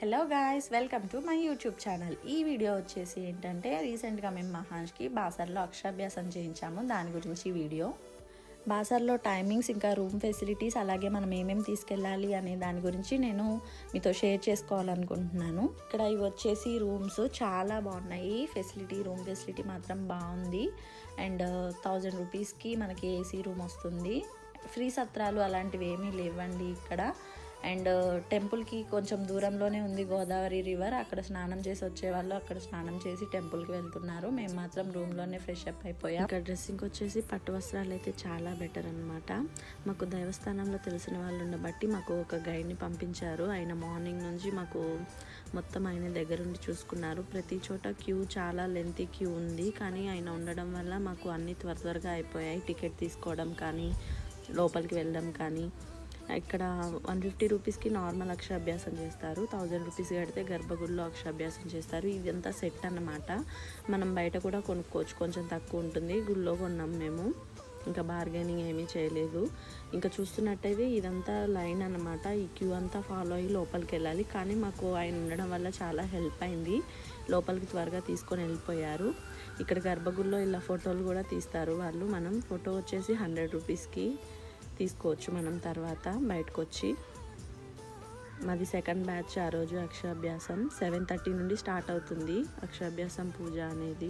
Hello guys welcome to my YouTube channel ఈ video వచ్చేసి ఏంటంటే రీసెంట్గా మేము మహాన్ష్కి బాసర్లో అక్షరాభ్యాసం చేయించాము. దాని గురించి వీడియో బాసర్లో టైమింగ్స్ ఇంకా రూమ్ ఫెసిలిటీస్ అలాగే మనం ఏమేమి తీసుకెళ్ళాలి అనే దాని గురించి నేను మీతో షేర్ చేసుకోవాలనుకుంటున్నాను. ఇక్కడ ఇవి వచ్చేసి రూమ్స్ చాలా బాగున్నాయి. ఫెసిలిటీ రూమ్ ఫెసిలిటీ మాత్రం బాగుంది. అండ్ థౌజండ్ రూపీస్కి మనకి ఏసీ రూమ్ వస్తుంది. ఫ్రీ సత్రాలు అలాంటివి ఏమీ లేవండి ఇక్కడ. అండ్ టెంపుల్కి కొంచెం దూరంలోనే ఉంది గోదావరి రివర్. అక్కడ స్నానం చేసి వచ్చే వాళ్ళు అక్కడ స్నానం చేసి టెంపుల్కి వెళ్తున్నారు. మేము మాత్రం రూమ్లోనే ఫ్రెష్ అప్ అయిపోయాం. ఇక్కడ డ్రెస్సింగ్ వచ్చేసి పట్టు వస్త్రాలు అయితే చాలా బెటర్ అనమాట మాకు దైవస్థానంలో తెలిసిన వాళ్ళు ఉండబట్టి మాకు ఒక గైడ్ని పంపించారు. ఆయన మార్నింగ్ నుంచి మాకు మొత్తం ఆయన దగ్గరుండి చూసుకున్నారు. ప్రతి చోట క్యూ చాలా లెంతీ క్యూ ఉంది. కానీ ఆయన ఉండడం వల్ల మాకు అన్ని త్వర త్వరగా అయిపోయాయి. టికెట్ తీసుకోవడం కానీ లోపలికి వెళ్ళడం కానీ. ఇక్కడ వన్ ఫిఫ్టీ రూపీస్కి నార్మల్ అక్షరాభ్యాసం చేస్తారు. థౌజండ్ రూపీస్ కడితే గర్భగుడిలో అక్షరాభ్యాసం చేస్తారు. ఇదంతా సెట్ అన్నమాట. మనం బయట కూడా కొనుక్కోవచ్చు. కొంచెం తక్కువ ఉంటుంది. గుళ్ళో కొన్నాం మేము. ఇంకా బార్గెనింగ్ ఏమీ చేయలేదు. ఇంకా చూస్తున్నట్టయితే ఇదంతా లైన్ అన్నమాట. ఈ క్యూ అంతా ఫాలో అయ్యి లోపలికి వెళ్ళాలి. కానీ మాకు ఆయన ఉండడం వల్ల చాలా హెల్ప్ అయింది. లోపలికి త్వరగా తీసుకొని వెళ్ళిపోయారు. ఇక్కడ గర్భగుడిలో ఇలా ఫోటోలు కూడా తీస్తారు వాళ్ళు. మనం ఫోటో వచ్చేసి హండ్రెడ్ రూపీస్కి తీసుకోవచ్చు మనం తర్వాత బయటకు వచ్చి మాది సెకండ్ బ్యాచ్ ఆ రోజు అక్షరాభ్యాసం. సెవెన్ థర్టీ నుండి స్టార్ట్ అవుతుంది అక్షరాభ్యాసం పూజ అనేది.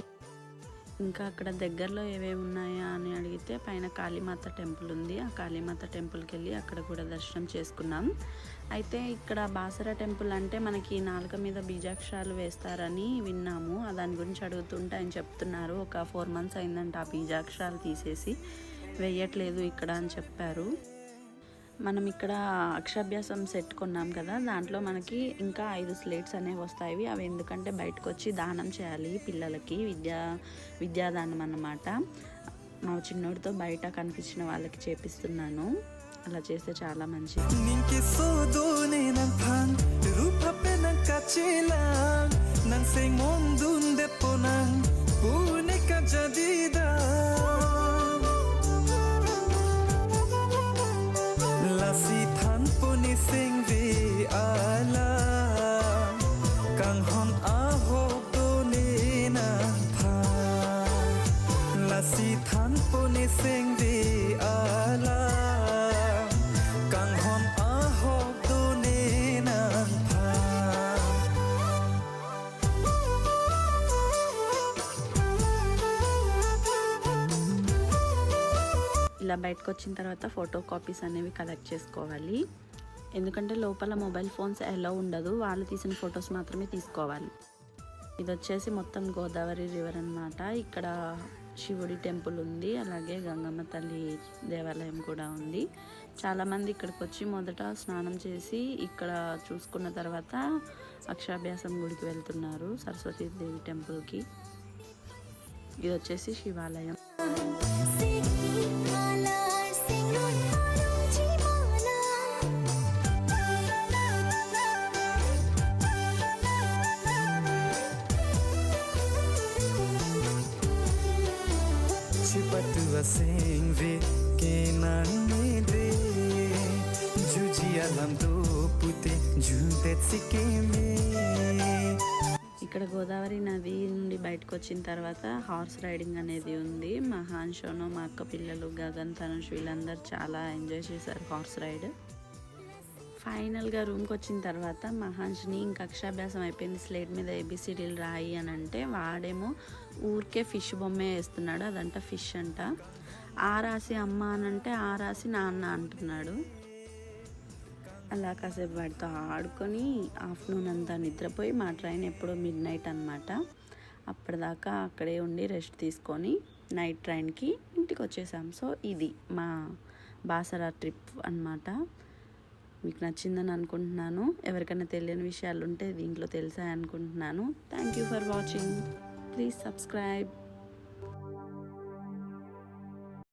ఇంకా అక్కడ దగ్గరలో ఏవేవి ఉన్నాయా అని అడిగితే పైన కాళీమాత టెంపుల్ ఉంది. ఆ కాళీమాత టెంపుల్కి వెళ్ళి అక్కడ కూడా దర్శనం చేసుకున్నాం. అయితే ఇక్కడ బాసర టెంపుల్ అంటే మనకి నాలుక మీద బీజాక్షరాలు వేస్తారని విన్నాము. దాని గురించి అడుగుతుంటే ఆయన చెప్తున్నారు. ఒక ఫోర్ మంత్స్ అయిందంట ఆ బీజాక్షరాలు తీసేసి. వేయట్లేదు ఇక్కడ అని చెప్పారు. మనం ఇక్కడ అక్షరాభ్యాసం సెట్ కొన్నాం కదా దాంట్లో మనకి ఇంకా ఐదు స్లేట్స్ అనేవి వస్తాయి. అవి ఎందుకంటే బయటకు వచ్చి దానం చేయాలి పిల్లలకి విద్యా విద్యాదానం అన్నమాట. మా చిన్నోడితో బయట కనిపించిన వాళ్ళకి చేపిస్తున్నాను. అలా చేస్తే చాలా మంచిది. Lasi sing ala Kang hon ahok nang ఇలా బయటకు వచ్చిన తర్వాత ఫోటో కాపీస్ అనేవి కలెక్ట్ చేసుకోవాలి. ఎందుకంటే లోపల మొబైల్ ఫోన్స్ ఎలా ఉండదు. వాళ్ళు తీసిన ఫొటోస్ మాత్రమే తీసుకోవాలి. ఇది వచ్చేసి మొత్తం గోదావరి రివర్ అన్నమాట. ఇక్కడ శివుడి టెంపుల్ ఉంది అలాగే గంగమ్మ తల్లి దేవాలయం కూడా ఉంది. చాలామంది ఇక్కడికి వచ్చి మొదట స్నానం చేసి ఇక్కడ చూసుకున్న తర్వాత అక్షరాభ్యాసం గుడికి వెళ్తున్నారు సరస్వతీదేవి టెంపుల్కి. ఇది వచ్చేసి శివాలయం. Chipatua sing vi kenan me Juji alam do pute ఇక్కడ గోదావరి నది నుండి బయటకు వచ్చిన తర్వాత హార్స్ రైడింగ్ అనేది ఉంది. మా హాన్షోను మా అక్క పిల్లలు గగన్ తనుష్ వీళ్ళందరూ చాలా ఎంజాయ్ చేశారు హార్స్ రైడ్ ఫైనల్గా రూమ్కి వచ్చిన తర్వాత మహాన్ష్ని ఇంక అక్షరాభ్యాసం అయిపోయింది. స్లేట్ మీద ఏబిసిడీలు రాయి అని అంటే వాడేమో ఊరికే ఫిష్ బొమ్మే వేస్తున్నాడు. అదంట ఫిష్ అంట. ఆ రాసి అమ్మ అని అంటే ఆ రాసి నాన్న అంటున్నాడు. అలా కాసేపు వాడితో ఆడుకొని ఆఫ్టర్నూన్ అంతా నిద్రపోయి మా ట్రైన్ ఎప్పుడో మిడ్ నైట్ అనమాట అప్పటిదాకా అక్కడే ఉండి రెస్ట్ తీసుకొని నైట్ ట్రైన్కి ఇంటికి వచ్చేసాం సో ఇది మా బాసరా ట్రిప్ అన్నమాట. మీకు నచ్చిందని అనుకుంటున్నాను. ఎవరికైనా తెలియని విషయాలు ఉంటే దీంట్లో తెలిసాయి అనుకుంటున్నాను. Thank you for watching please subscribe